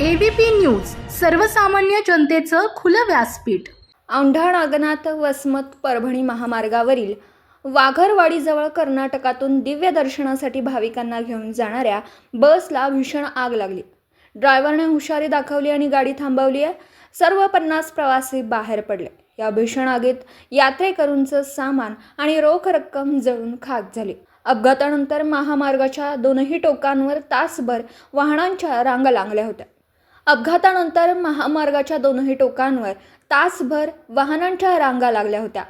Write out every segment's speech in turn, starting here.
ABP news सर्वसामान्य जनतेचं खुलं व्यासपीठ. औंढा नागनाथ वसमत परभणी महामार्गावरील वाघरवाडीजवळ कर्नाटकातून दिव्य दर्शनासाठी भाविकांना घेऊन जाणाऱ्या बसला भीषण आग लागली. ड्रायव्हरने हुशारी दाखवली आणि गाडी थांबवली आहे. सर्व पन्नास प्रवासी बाहेर पडले. या भीषण आगीत यात्रेकरूंचं सामान आणि रोख रक्कम जळून खाक झाली. अपघातानंतर महामार्गाच्या दोनही टोकांवर तासभर वाहनांच्या रांगा लागल्या होत्या. अपघातानंतर महामार्गाच्या दोनही टोकांवर तासभर वाहनांच्या रांगा लागल्या होत्या.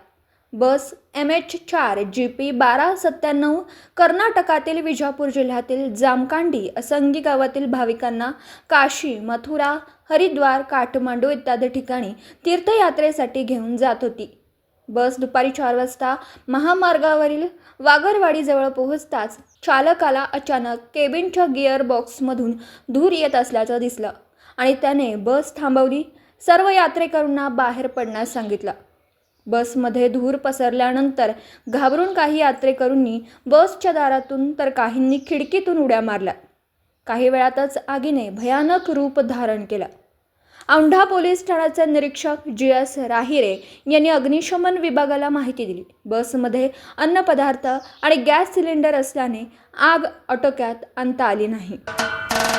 बस एम एच चार जी पी बारा सत्त्याण्णव कर्नाटकातील विजापूर जिल्ह्यातील जामकांडी असंगी गावातील भाविकांना काशी मथुरा हरिद्वार काठमांडू इत्यादी ठिकाणी तीर्थयात्रेसाठी घेऊन जात होती. बस दुपारी चार वाजता महामार्गावरील वागरवाडीजवळ पोहोचताच चालकाला अचानक केबिनच्या गिअर बॉक्समधून धूर येत असल्याचं दिसलं. आणि त्याने बस थांबवली. सर्व यात्रेकरूंना बाहेर पडण्यास सांगितलं. बसमध्ये धूर पसरल्यानंतर घाबरून काही यात्रेकरूंनी बसच्या दारातून तर काहींनी खिडकीतून उड्या मारल्या. काही वेळातच आगीने भयानक रूप धारण केलं. औंढा पोलीस ठाण्याचे निरीक्षक जी एस राहिरे यांनी अग्निशमन विभागाला माहिती दिली. बसमध्ये अन्नपदार्थ आणि गॅस सिलेंडर असल्याने आग आटोक्यात आणता आली नाही.